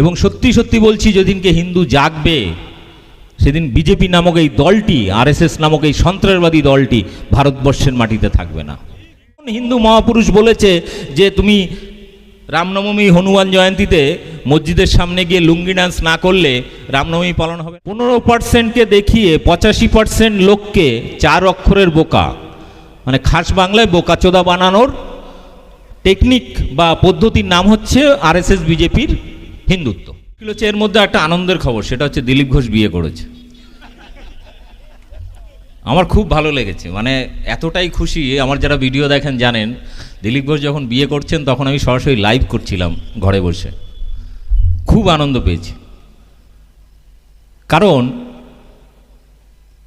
এবং সত্যি সত্যি বলছি, যেদিনকে হিন্দু জাগবে, সেদিন বিজেপি নামক এই দলটি, আরএসএস নামক এই সন্ত্রাসবাদী দলটি ভারতবর্ষের মাটিতে থাকবে না। হিন্দু মহাপুরুষ বলেছে যে, তুমি রামনবমী হনুমান জয়ন্তীতে মসজিদের সামনে গিয়ে লুঙ্গি ডান্স না করলে রামনবমী পালন হবে। পনেরো পার্সেন্টকে দেখিয়ে পঁচাশি পার্সেন্ট লোককে চার অক্ষরের বোকা মানে খাস বাংলায় বোকাচোদা বানানোর টেকনিক বা পদ্ধতির নাম হচ্ছে আরএসএস, বিজেপির হিন্দুত্ব। হচ্ছে এর মধ্যে একটা আনন্দের খবর, সেটা হচ্ছে দিলীপ ঘোষ বিয়ে করেছে। আমার খুব ভালো লেগেছে মানে এতটাই খুশি, আমার যারা ভিডিও দেখেন জানেন, দিলীপ ঘোষ যখন বিয়ে করছেন, তখন আমি সরাসরি লাইভ করছিলাম ঘরে বসে। খুব আনন্দ পেয়েছি। কারণ,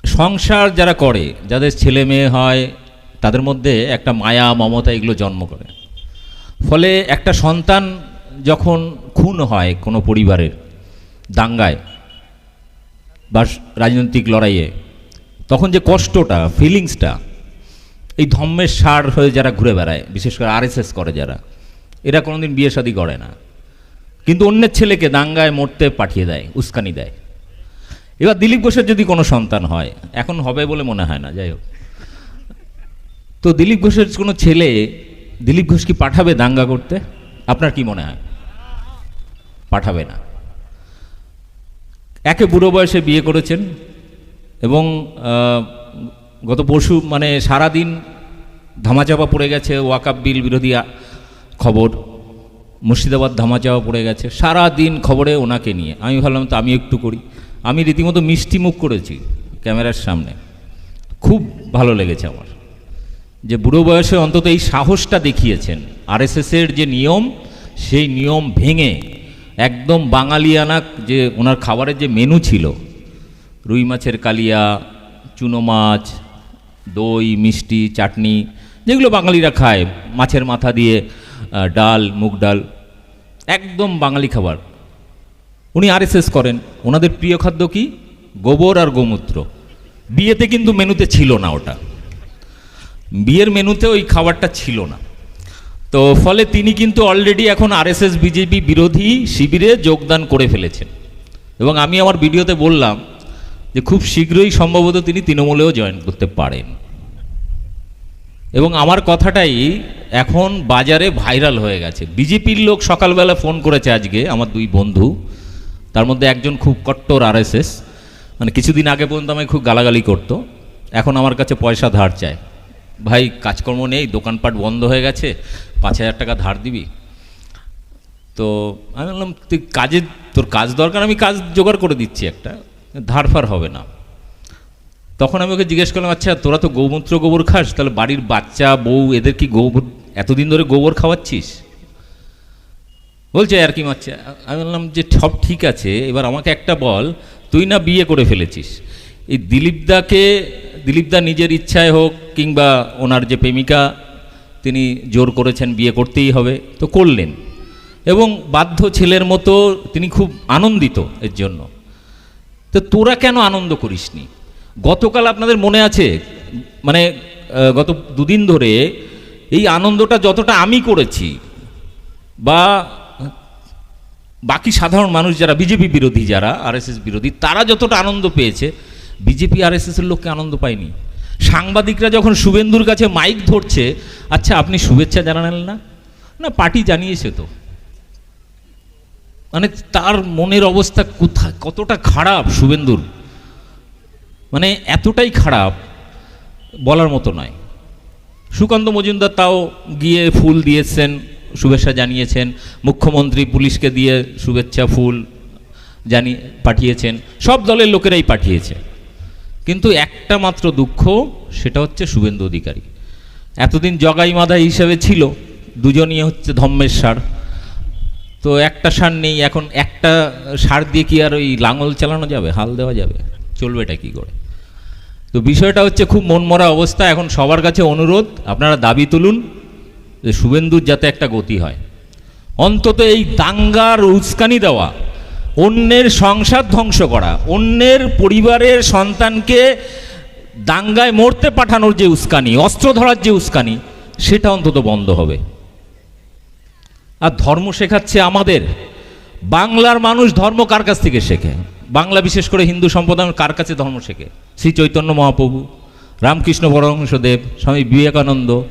সংসার যারা করে, যাদের ছেলে মেয়ে হয়, তাদের মধ্যে একটা মায়া, মমতা এগুলো জন্ম করে। ফলে একটা সন্তান যখন খুন হয় কোনো পরিবারের দাঙ্গায় বা রাজনৈতিক লড়াইয়ে, তখন যে কষ্টটা ফিলিংসটা এই ধম্মের সার হয়ে যারা ঘুরে বেড়ায়, বিশেষ করে আরএসএস করে যারা, এরা কোনোদিন বিয়ে শাদী করে না। কিন্তু অন্যের ছেলেকে দাঙ্গায় মরতে পাঠিয়ে দেয়, উস্কানি দেয়। এবার দিলীপ ঘোষের যদি কোনো সন্তান হয়, এখন হবে বলে মনে হয় না, যাই হোক। তো দিলীপ ঘোষের কোনো ছেলে, দিলীপ ঘোষ কি পাঠাবে দাঙ্গা করতে? আপনার কি মনে হয়? পাঠাবে না। একে বুড়ো বয়সে বিয়ে করেছেন এবং গত পরশু মানে সারাদিন ধামাচাপা পড়ে গেছে ওয়াকাপ বিল বিরোধী খবর, মুর্শিদাবাদ ধামাচাপা পড়ে গেছে সারা দিন খবরে ওনাকে নিয়ে। আমি ভাবলাম, তো আমি একটু করি। আমি রীতিমতো মিষ্টি মুখ করেছি ক্যামেরার সামনে। খুব ভালো লেগেছে আমার। যে বুড়ো বয়সে অন্তত এই সাহসটা দেখিয়েছেন। আরএসএসের যে নিয়ম, সেই নিয়ম ভেঙে একদম বাঙালিয়ানা যে ওনার খাবারের যে মেনু ছিল, রুই মাছের কালিয়া, চুনো মাছ, দই, মিষ্টি, চাটনি, যেগুলো বাঙালিরা খায়, মাছের মাথা দিয়ে ডাল, মুগ ডাল, একদম বাঙালি খাবার। উনি আরএসএস করেন। ওনাদের প্রিয় খাদ্য কি? গোবর আর গোমূত্র। বিয়েতে কিন্তু মেনুতে ছিল না ওটা। বিয়ের মেনুতে ওই খাবারটা ছিল না। তো ফলে তিনি কিন্তু অলরেডি এখন আরএসএস বিজেপি বিরোধী শিবিরে যোগদান করে ফেলেছেন। এবং আমি আমার ভিডিওতে বললাম যে খুব শীঘ্রই সম্ভবত তিনি তৃণমূলেও জয়েন করতে পারেন। এবং আমার কথাটাই এখন বাজারে ভাইরাল হয়ে গেছে। বিজেপির লোক সকালবেলা ফোন করেছে আজকে, আমার দুই বন্ধু। তার মধ্যে একজন খুব কট্টর আরএসএস মানে কিছুদিন আগে পর্যন্ত আমায় খুব গালাগালি করতো। এখন আমার কাছে পয়সা ধার চায়। ভাই, কাজকর্ম নেই, দোকানপাট বন্ধ হয়ে গেছে, পাঁচ হাজার টাকা ধার দিবি। তো আমি বললাম, তুই কাজে তোর কাজ দরকার, আমি কাজ জোগাড় করে দিচ্ছি একটা, ধার ফার হবে না। তখন আমি ওকে জিজ্ঞেস করলাম আচ্ছা তোরা তো গৌমূত্র গোবর খাস, তাহলে বাড়ির বাচ্চা, বউ, এদের কি গোবর, এতদিন ধরে গোবর খাওয়াচ্ছিস? বলছে, আর কি মাচ্ছে আমি বললাম যে, সব ঠিক আছে, এবার আমাকে একটা বল, তুই না বিয়ে করে ফেলেছিস। এই দিলীপদাকে দিলীপদা নিজের ইচ্ছায় হোক কিংবা ওনার যে প্রেমিকা, তিনি জোর করেছেন বিয়ে করতেই হবে, তো করলেন। এবং বাধ্য ছেলের মতো তিনি খুব আনন্দিত এর জন্য। তো তোরা কেন আনন্দ করিসনি? গতকাল আপনাদের মনে আছে মানে গত দুদিন ধরে এই আনন্দটা যতটা আমি করেছি, বা বাকি সাধারণ মানুষ যারা, বিজেপি বিরোধী যারা আরএসএস বিরোধী, তারা যতটা আনন্দ পেয়েছে বিজেপি আরএসএসের লোককে আনন্দ পায়নি। সাংবাদিকরা যখন শুভেন্দুর কাছে মাইক ধরছে আচ্ছা আপনি শুভেচ্ছা জানালেন না? না, পার্টি জানিয়েছে তো। মানে তার মনের অবস্থা কোথায়? কতটা খারাপ শুভেন্দুর। মানে এতটাই খারাপ বলার মতো নয়। সুকান্ত মজুমদার তাও গিয়ে ফুল দিয়েছেন, শুভেচ্ছা জানিয়েছেন। মুখ্যমন্ত্রী পুলিশকে দিয়ে শুভেচ্ছা ফুল জানিয়ে পাঠিয়েছেন। সব দলের লোকেরাই পাঠিয়েছে। কিন্তু একটা মাত্র দুঃখ, সেটা হচ্ছে শুভেন্দু অধিকারী। এতদিন জগাই মাদা হিসেবে ছিল, দুজনই হচ্ছে ধম্মের সার। তো একটা সার নেই, এখন একটা সার দিয়ে কি আর ওই লাঙল চালানো যাবে, হাল দেওয়া যাবে? চলবেটা কি করে? তো বিষয়টা হচ্ছে খুব মনমরা অবস্থা, এখন সবার কাছে অনুরোধ, আপনারা দাবি তুলুন যে শুভেন্দুর যাতে একটা গতি হয়। অন্তত এই দাঙ্গার উস্কানি দেওয়া অন্যের সংসার ধ্বংস করা, অন্যের পরিবারের সন্তানকে দাঙ্গায় মরতে পাঠানোর যে উস্কানি, অস্ত্র ধরার যে উস্কানি, সেটা অন্তত বন্ধ হবে। আর ধর্ম শেখাচ্ছে আমাদের। বাংলার মানুষ ধর্ম কার কাছ থেকে শেখে? বাংলা বিশেষ করে হিন্দু সম্প্রদায় কার কাছে ধর্ম শেখে? শ্রী চৈতন্য মহাপ্রভু, রামকৃষ্ণ পরমহংসদেব, স্বামী বিবেকানন্দ,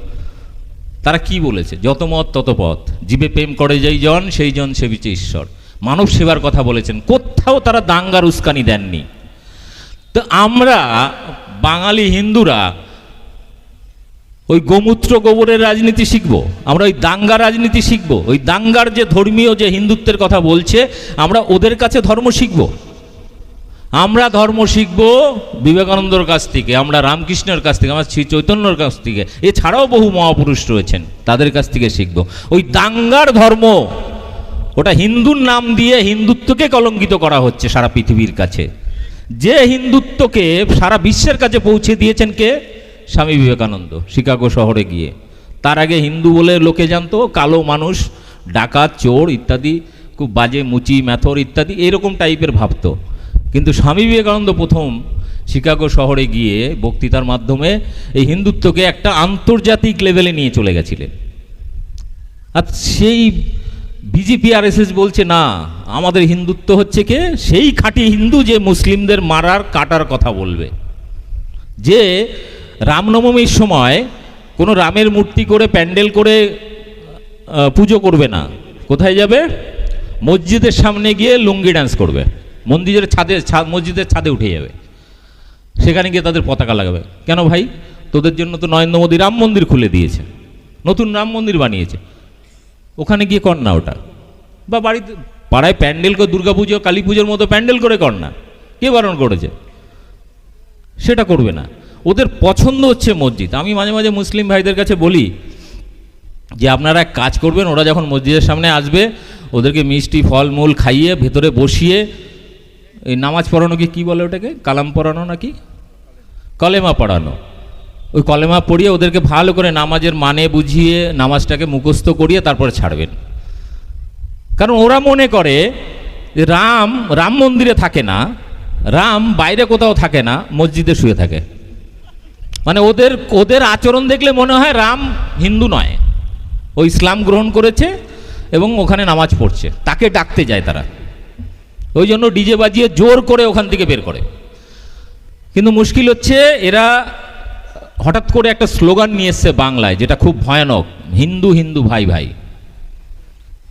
তারা কি বলেছে? যত মত তত পথ। জীবে প্রেম করে যেই জন, সেই জন সে বিচে ঈশ্বর। মানব সেবার কথা বলেছেন, কোথাও তারা দাঙ্গার উস্কানি দেননি। তো আমরা বাঙালি হিন্দুরা ওই গোমূত্র গোবরের রাজনীতি শিখব, আমরা ওই দাঙ্গা রাজনীতি শিখব, ওই দাঙ্গার যে ধর্মীয় যে হিন্দুত্বের কথা বলছে, আমরা ওদের কাছে ধর্ম শিখব। আমরা ধর্ম শিখব বিবেকানন্দর কাছ থেকে, আমরা রামকৃষ্ণের কাছ থেকে, আমরা শ্রী চৈতন্যর কাছ থেকে। এছাড়াও বহু মহাপুরুষ রয়েছেন, তাদের কাছ থেকে শিখব। ওই দাঙ্গার ধর্ম ওটা হিন্দুর নাম দিয়ে হিন্দুত্বকে কলঙ্কিত করা হচ্ছে সারা পৃথিবীর কাছে। যে হিন্দুত্বকে সারা বিশ্বের কাছে পৌঁছে দিয়েছেন কে? স্বামী বিবেকানন্দ, শিকাগো শহরে গিয়ে। তার আগে হিন্দু বলে লোকে জানতো, কালো মানুষ, ডাকাত, চোর ইত্যাদি, খুব বাজে মুচি, ম্যাথর ইত্যাদি, এরকম টাইপের ভাবতো। কিন্তু স্বামী বিবেকানন্দ প্রথম শিকাগো শহরে গিয়ে বক্তৃতার মাধ্যমে এই হিন্দুত্বকে একটা আন্তর্জাতিক লেভেলে নিয়ে চলে গেছিলেন। আর সেই বিজেপি আর এস বলছে, না, আমাদের হিন্দুত্ব হচ্ছে কে? সেই খাঁটি হিন্দু যে মুসলিমদের মারার, কাটার কথা বলবে। যে রামনবমীর সময় কোনো রামের মূর্তি করে প্যান্ডেল করে পুজো করবে না। কোথায় যাবে? মসজিদের সামনে গিয়ে লুঙ্গি ডান্স করবে। মন্দিরের ছাদে মসজিদের ছাদে উঠে যাবে। সেখানে গিয়ে তাদের পতাকা লাগাবে। কেন ভাই? তোদের জন্য তো নরেন্দ্র মোদী রাম মন্দির খুলে দিয়েছে। নতুন রাম মন্দির বানিয়েছে। ওখানে গিয়ে কর না ওটা। বা বাড়িতে পাড়ায় প্যান্ডেল করে দুর্গা পুজো কালী পুজোর মতো প্যান্ডেল করে কর না কে বারণ করেছে? সেটা করবে না। ওদের পছন্দ হচ্ছে মসজিদ। আমি মাঝে মাঝে মুসলিম ভাইদের কাছে বলি যে আপনারা এক কাজ করবেন ওরা যখন মসজিদের সামনে আসবে ওদেরকে মিষ্টি ফল মূল খাইয়ে ভেতরে বসিয়ে এই নামাজ পড়ানো কি কী বলে ওটাকে? কালাম পড়ানো নাকি? কলেমা পড়ানো। ওই কলেমা পড়িয়ে ওদেরকে ভালো করে নামাজের মানে বুঝিয়ে, নামাজটাকে মুখস্থ করিয়ে তারপরে ছাড়বেন। কারণ ওরা মনে করে যে রাম রাম মন্দিরে থাকে না, রাম বাইরে কোথাও থাকে না, মসজিদে শুয়ে থাকে। মানে ওদের ওদের আচরণ দেখলে মনে হয় রাম হিন্দু নয়। ও ইসলাম গ্রহণ করেছে এবং ওখানে নামাজ পড়ছে, তাকে ডাকতে যায় তারা। ওই জন্য ডিজে বাজিয়ে জোর করে ওখান থেকে বের করে। কিন্তু মুশকিল হচ্ছে এরা হঠাৎ করে একটা স্লোগান নিয়ে এসছে বাংলায়, যেটা খুব ভয়ানক, হিন্দু হিন্দু ভাই ভাই।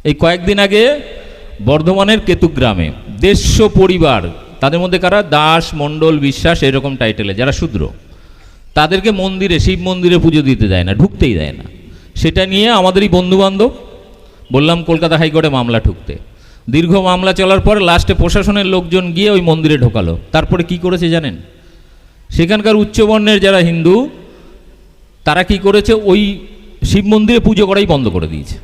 এই কয়েকদিন আগে বর্ধমানের কেতুগ্রামে দেশ্য পরিবার, তাদের মধ্যে কারা? দাস, মণ্ডল, বিশ্বাস, এরকম টাইটেলে যারা শূদ্র, তাদেরকে মন্দিরে, শিব মন্দিরে পুজো দিতে দেয় না, ঢুকতেই দেয় না। সেটা নিয়ে আমাদেরই বন্ধুবান্ধব, বললাম কলকাতা হাইকোর্টে মামলা ঠুকতে। দীর্ঘ মামলা চলার পর লাস্টে প্রশাসনের লোকজন গিয়ে ওই মন্দিরে ঢোকালো। তারপরে কি করেছে জানেন? সেখানকার উচ্চবর্ণের যারা হিন্দু তারা কি করেছে? ওই শিব মন্দিরে পুজো করাই বন্ধ করে দিয়েছে।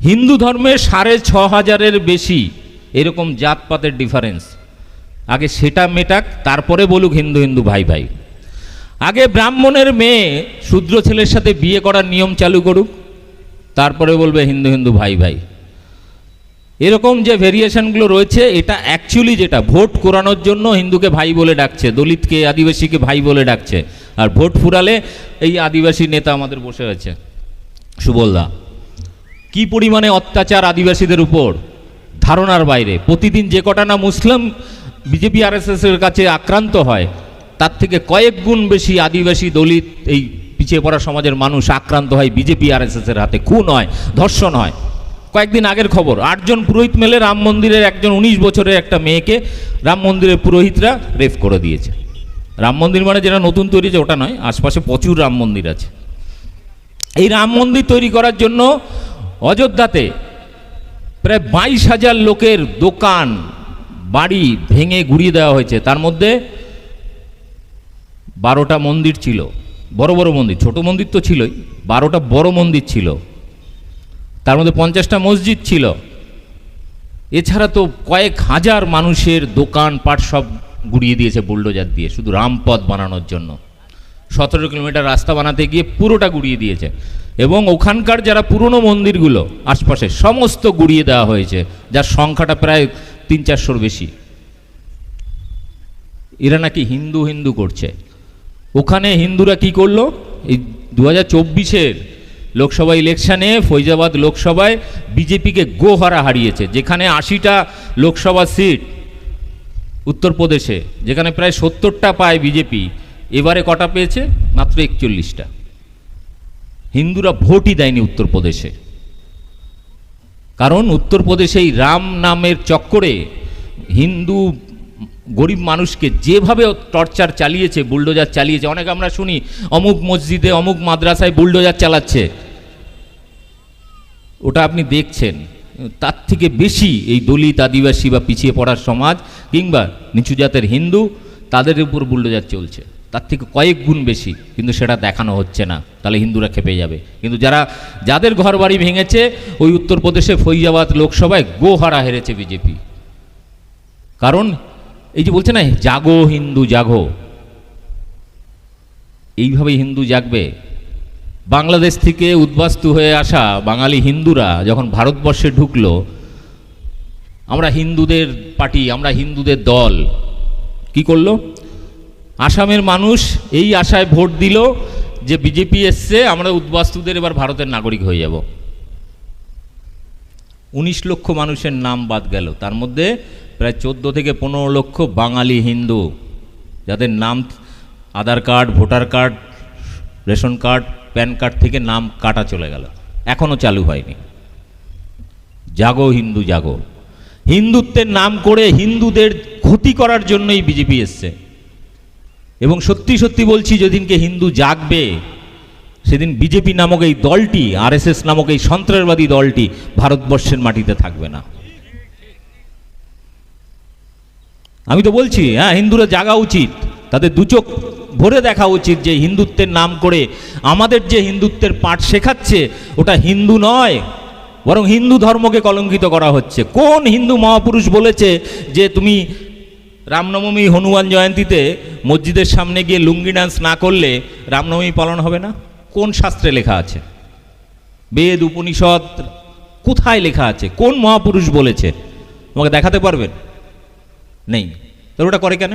হিন্দু ধর্মে সাড়ে ছ হাজারের বেশি এরকম জাতপাতের ডিফারেন্স আগে সেটা মেটাক, তারপরে বলুক হিন্দু হিন্দু ভাই ভাই। আগে ব্রাহ্মণের মেয়ে শূদ্র ছেলের সাথে বিয়ে করার নিয়ম চালু করুক, তারপরে বলবে হিন্দু হিন্দু ভাই ভাই। এরকম যে ভেরিয়েশনগুলো রয়েছে, এটা অ্যাকচুয়ালি যেটা, ভোট কোরানোর জন্য হিন্দুকে ভাই বলে ডাকছে, দলিতকে, আদিবাসীকে ভাই বলে ডাকছে, আর ভোট ফুরালে এই আদিবাসী নেতা আমাদের বসে আছে। সুবলদা কি পরিমাণে অত্যাচার আদিবাসীদের উপর? ধারণার বাইরে, প্রতিদিন যে কটা না মুসলিম বিজেপি আর এর কাছে আক্রান্ত হয়, তার থেকে কয়েক গুণ বেশি আদিবাসী, দলিত, এই পিছিয়ে পড়া সমাজের মানুষ আক্রান্ত হয় বিজেপি আর এর হাতে। খুন হয়, ধর্ষণ হয়। কয়েকদিন আগের খবর, আটজন পুরোহিত মেলে রাম মন্দিরের একজন উনিশ বছরের একটা মেয়েকে রাম মন্দিরের পুরোহিতরা রেফ করে দিয়েছে। রাম মন্দির মানে যেটা নতুন তৈরি হয়েছে ওটা নয়, আশপাশে প্রচুর রাম মন্দির আছে। এই রাম মন্দির তৈরি করার জন্য অযোধ্যাতে প্রায় বাইশ হাজার লোকের দোকান, বাড়ি ভেঙে গুড়িয়ে দেওয়া হয়েছে। তার মধ্যে বারোটা মন্দির ছিল, বড় বড় মন্দির, ছোট মন্দির তো ছিলই, বারোটা বড় মন্দির ছিল। তার মধ্যে পঞ্চাশটা মসজিদ ছিল। এছাড়া তো কয়েক হাজার মানুষের দোকান, পাট সব গুড়িয়ে দিয়েছে বুলডোজার দিয়ে, শুধু রামপথ বানানোর জন্য। সতেরো কিলোমিটার রাস্তা বানাতে গিয়ে পুরোটা গুড়িয়ে দিয়েছে। এবং ওখানকার যারা পুরনো মন্দিরগুলো, আশপাশে, সমস্ত গুড়িয়ে দেওয়া হয়েছে, যার সংখ্যাটা প্রায় তিন চারশোর বেশি। এরা নাকি হিন্দু হিন্দু করছে। ওখানে হিন্দুরা কি করল? এই দু হাজার চব্বিশের লোকসভা ইলেকশানে, ফৈজাবাদ লোকসভায় বিজেপিকে গোহারা হারিয়েছে, যেখানে আশিটা লোকসভা সিট উত্তরপ্রদেশে, যেখানে প্রায় সত্তরটা পায় বিজেপি, এবারে কটা পেয়েছে? মাত্র একচল্লিশটা। হিন্দুরা ভোটই দেয়নি উত্তরপ্রদেশে। কারণ উত্তরপ্রদেশে এই রাম নামের চক্করে হিন্দু গরিব মানুষকে যেভাবে টর্চার চালিয়েছে, বুলডোজার চালিয়েছে, অনেক আমরা শুনি, অমুক মসজিদে, অমুক মাদ্রাসায় বুলডোজার চালাচ্ছে। ওটা আপনি দেখছেন। তার থেকে বেশি এই দলিত আদিবাসী বা পিছিয়ে পড়ার সমাজ কিংবা নিচু জাতের হিন্দু, তাদের উপর বুলডোজার চলছে। তার থেকে কয়েক গুণ বেশি, কিন্তু সেটা দেখানো হচ্ছে না। তাহলে হিন্দুরা খেপে যাবে। কিন্তু যারা, যাদের ঘর বাড়ি ভেঙেছে, ওই উত্তরপ্রদেশে ফৈজাবাদ লোকসভায় গোহারা হেরেছে বিজেপি। কারণ এই যে বলছে না, জাগো হিন্দু, জাগো। এইভাবে হিন্দু জাগবে। বাংলাদেশ থেকে উদ্বাস্তু হয়ে আসা বাঙালি হিন্দুরা যখন ভারতবর্ষে ঢুকলো, আমরা হিন্দুদের পার্টি, আমরা হিন্দুদের দল। কি করল? আসামের মানুষ এই আশায় ভোট দিল যে, বিজেপি এসছে, আমরা উদ্বাস্তুদের এবার ভারতের নাগরিক হয়ে যাব। উনিশ লক্ষ মানুষের নাম বাদ গেল। তার মধ্যে প্রায় চোদ্দ থেকে পনেরো লক্ষ বাঙালি হিন্দু। যাদের নাম Aadhaar card, voter card, ration card, PAN card থেকে নাম কাটা চলে গেল। এখনও চালু হয়নি। জাগো হিন্দু, জাগো। হিন্দুত্বের নাম করে হিন্দুদের ক্ষতি করার জন্যই বিজেপি এসছে। এবং সত্যি সত্যি বলছি, যেদিনকে হিন্দু জাগবে সেদিন বিজেপি নামক এই দলটি, আরএসএস নামক এই সন্ত্রাসবাদী দলটি ভারতবর্ষের মাটিতে থাকবে না। আমি তো বলছি হ্যাঁ হিন্দুরা জাগা উচিত, তাদের দুচোখ ভরে দেখা উচিত যে হিন্দুত্বের নাম করে আমাদের যে হিন্দুত্বের পাঠ শেখাচ্ছে, ওটা হিন্দু নয়, বরং হিন্দু ধর্মকে কলঙ্কিত করা হচ্ছে। কোন হিন্দু মহাপুরুষ বলেছে যে তুমি রামনবমী হনুমান জয়ন্তীতে মসজিদের সামনে গিয়ে লুঙ্গি ডান্স না করলে রামনবমী পালন হবে না? কোন শাস্ত্রে লেখা আছে? বেদ, উপনিষদ, কোথায় লেখা আছে? কোন মহাপুরুষ বলেছে? আমাকে দেখাতে পারবেন? নেই। তাহলে ওটা করে কেন?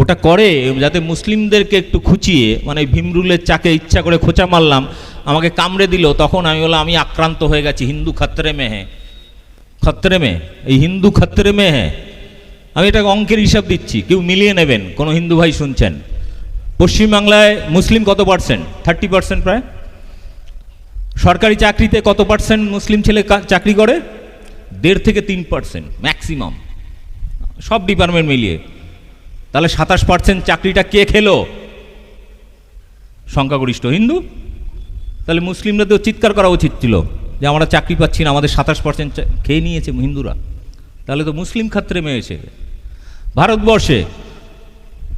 ওটা করে যাতে মুসলিমদেরকে একটু খুঁচিয়ে মানে ভীমরুলের চাকে ইচ্ছা করে খোঁচা মারলাম, আমাকে কামড়ে দিল, তখন আমি বললাম, আমি আক্রান্ত হয়ে গেছি, হিন্দু খত্রে মে হ্যাঁ খত্রে মে? এই হিন্দু খত্রে মে হ্যাঁ আমি এটা অঙ্কের হিসাব দিচ্ছি, কেউ মিলিয়ে নেবেন, কোনো হিন্দু ভাই শুনছেন। পশ্চিমবাংলায় মুসলিম কত পার্সেন্ট? থার্টি পার্সেন্ট প্রায়। সরকারি চাকরিতে কত পার্সেন্ট মুসলিম ছেলে চাকরি করে? দেড় থেকে তিন পার্সেন্ট, ম্যাক্সিমাম। সব ডিপার্টমেন্ট মিলিয়ে। তাহলে সাতাশ পার্সেন্ট চাকরিটা কে খেলো? সংখ্যাগরিষ্ঠ হিন্দু। তাহলে মুসলিমরা তো চিৎকার করা উচিত ছিল যে আমরা চাকরি পাচ্ছি না, আমাদের সাতাশ পার্সেন্ট খেয়ে নিয়েছে হিন্দুরা। তাহলে তো মুসলিম ক্ষেত্রে মেয়েছে। ভারতবর্ষে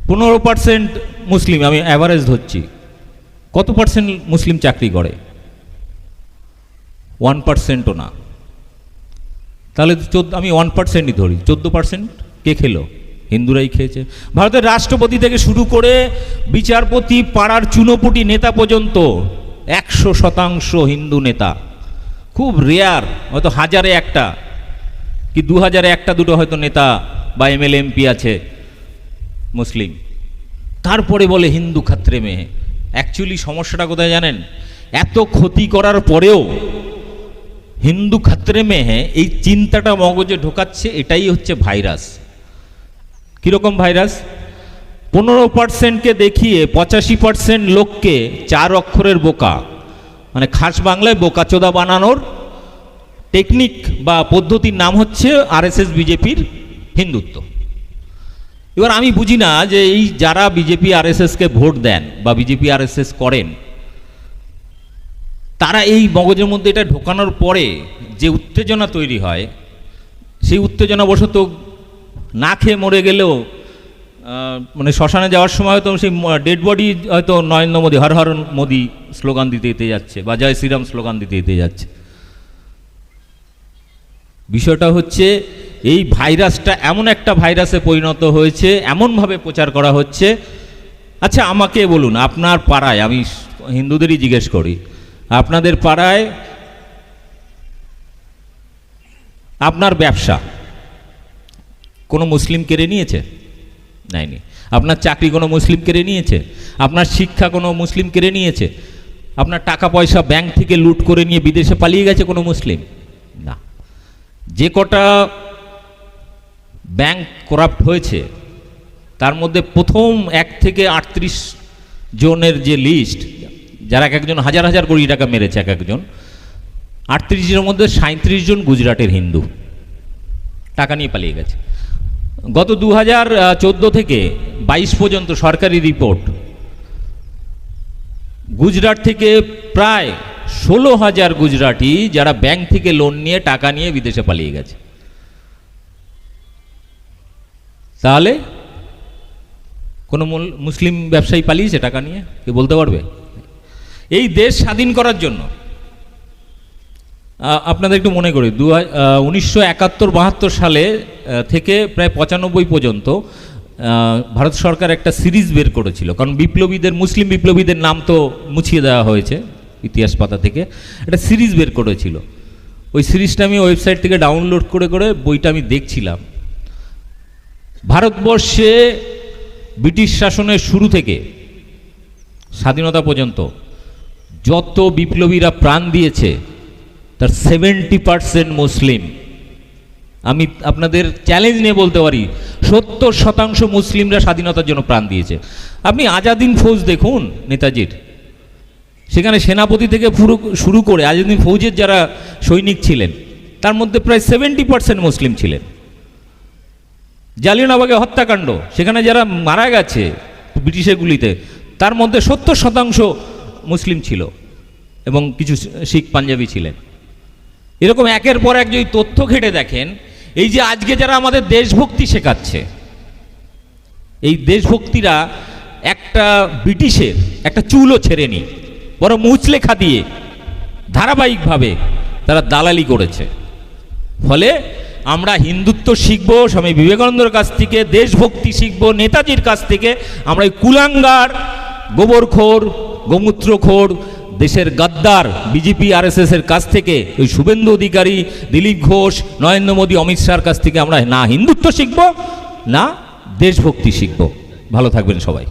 পনেরো পার্সেন্ট মুসলিম, আমি অ্যাভারেজ ধরছি। কত পার্সেন্ট মুসলিম চাকরি করে? ওয়ান পার্সেন্টও না। তাহলে চোদ্দ, আমি ওয়ান পার্সেন্টই ধরি। চোদ্দ পার্সেন্ট কে খেলো? হিন্দুরাই খেয়েছে। ভারতের রাষ্ট্রপতি থেকে শুরু করে বিচারপতি, পাড়ার চুনোপুটি নেতা পর্যন্ত একশো শতাংশ হিন্দু নেতা। খুব রেয়ার হয়তো হাজারে একটা। কি দু হাজারে একটা দুটো হয়তো নেতা বা এমএলএ এমপি আছে মুসলিম। তারপরে বলে হিন্দু খাত্রে মেয়ে। অ্যাকচুয়ালি সমস্যাটা কোথায় জানেন? এত ক্ষতি করার পরেও হিন্দু খাত্রে মেহে এই চিন্তাটা মগজে ঢোকাচ্ছে, এটাই হচ্ছে ভাইরাস। কীরকম ভাইরাস? পনেরো পার্সেন্টকে দেখিয়ে পঁচাশি পার্সেন্ট লোককে চার অক্ষরের বোকা। মানে খাস বাংলায় বোকাচোদা বানানোর টেকনিক বা পদ্ধতির নাম হচ্ছে আরএসএস বিজেপির হিন্দুত্ব। এবার আমি বুঝি না যে এই যারা বিজেপি আরএসএসকে ভোট দেন বা বিজেপি আরএসএস করেন, তারা এই মগজের মধ্যে এটা ঢোকানোর পরে যে উত্তেজনা তৈরি হয়, সেই উত্তেজনা বশত না খেয়ে মরে গেলেও মানে শ্মশানে যাওয়ার সময় হয়তো সেই ডেড বডি হয়তো নরেন্দ্র মোদী, হর হর মোদী স্লোগান দিতে দিতে যাচ্ছে বা জয় শ্রীরাম স্লোগান দিতে দিতে যাচ্ছে। বিষয়টা হচ্ছে এই ভাইরাসটা এমন একটা ভাইরাসে পরিণত হয়েছে, এমনভাবে প্রচার করা হচ্ছে। আচ্ছা আমাকে বলুন, আপনার পাড়ায়, আমি হিন্দুদেরই জিজ্ঞেস করি, আপনাদের পাড়ায় আপনার ব্যবসা কোনো মুসলিম কেড়ে নিয়েছে? নেয়নি। আপনার চাকরি কোনো মুসলিম কেড়ে নিয়েছে? আপনার শিক্ষা কোনো মুসলিম কেড়ে নিয়েছে? আপনার টাকা পয়সা ব্যাংক থেকে লুট করে নিয়ে বিদেশে পালিয়ে গেছে কোনো মুসলিম? না। যে কটা ব্যাংক করাপ্ট হয়েছে, তার মধ্যে প্রথম এক থেকে আটত্রিশ জনের যে লিস্ট, যারা এক একজন হাজার হাজার কোটি টাকা মেরেছে এক একজন আটত্রিশ জনের মধ্যে সাঁত্রিশ জন গুজরাটের হিন্দু টাকা নিয়ে পালিয়ে গেছে। গত দু হাজার চোদ্দ থেকে বাইশ পর্যন্ত সরকারি রিপোর্ট, গুজরাট থেকে প্রায় ষোলো হাজার গুজরাটি যারা ব্যাংক থেকে লোন নিয়ে টাকা নিয়ে বিদেশে পালিয়ে গেছে। তাহলে কোনো মুসলিম ব্যবসায়ী পালিয়েছে টাকা নিয়ে কে বলতে পারবে? এই দেশ স্বাধীন করার জন্য আপনাদের একটু মনে করি, দু উনিশশো একাত্তর বাহাত্তর সালে থেকে প্রায় পঁচানব্বই পর্যন্ত ভারত সরকার একটা সিরিজ বের করেছিল। কারণ বিপ্লবীদের, মুসলিম বিপ্লবীদের নাম তো মুছিয়ে দেওয়া হয়েছে ইতিহাস পাতা থেকে। একটা সিরিজ বের করেছিল। ওই সিরিজটা আমি ওয়েবসাইট থেকে ডাউনলোড করে করে বইটা আমি দেখছিলাম। ভারতবর্ষে ব্রিটিশ শাসনের শুরু থেকে, স্বাধীনতা পর্যন্ত, যত বিপ্লবীরা প্রাণ দিয়েছে, তার সেভেন্টি পার্সেন্ট মুসলিম। আমি আপনাদের চ্যালেঞ্জ নিয়ে বলতে পারি, সত্তর শতাংশ মুসলিমরা স্বাধীনতার জন্য প্রাণ দিয়েছে। আপনি আজাদিন ফৌজ দেখুন, নেতাজির। সেখানে সেনাপতি থেকে পুরো শুরু করে আজাদিন ফৌজের যারা সৈনিক ছিলেন, তার মধ্যে প্রায় সেভেন্টি পার্সেন্ট মুসলিম ছিলেন। জালিয়ানবাগে হত্যাকাণ্ড, সেখানে যারা মারা গেছে ব্রিটিশের গুলিতে তার মধ্যে সত্তর শতাংশ মুসলিম ছিল এবং কিছু শিখ পাঞ্জাবি ছিলেন। এরকম একের পর এক যদি তথ্য ঘেটে দেখেন, এই যে আজকে যারা আমাদের দেশভক্তি শেখাচ্ছে, এই দেশভক্তিরা একটা ব্রিটিশের একটা চুলও ছেড়েনি বড় মুচলেখা দিয়ে ধারাবাহিকভাবে তারা দালালি করেছে। ফলে আমরা হিন্দুত্ব শিখব, স্বামী বিবেকানন্দের কাছ থেকে, দেশভক্তি শিখব, নেতাজির কাছ থেকে, আমরা এই কুলাঙ্গার, গোবরখোর, গোমূত্রখোর, দেশের গাদ্দার, বিজেপি, আরএসএস এর কাছ থেকে, ওই শুভেন্দু অধিকারী, দিলীপ ঘোষ, নরেন্দ্র মোদী, অমিত শাহর কাছ থেকে আমরা না হিন্দুত্ব শিখব, না দেশভক্তি শিখব। ভালো থাকবেন সবাই।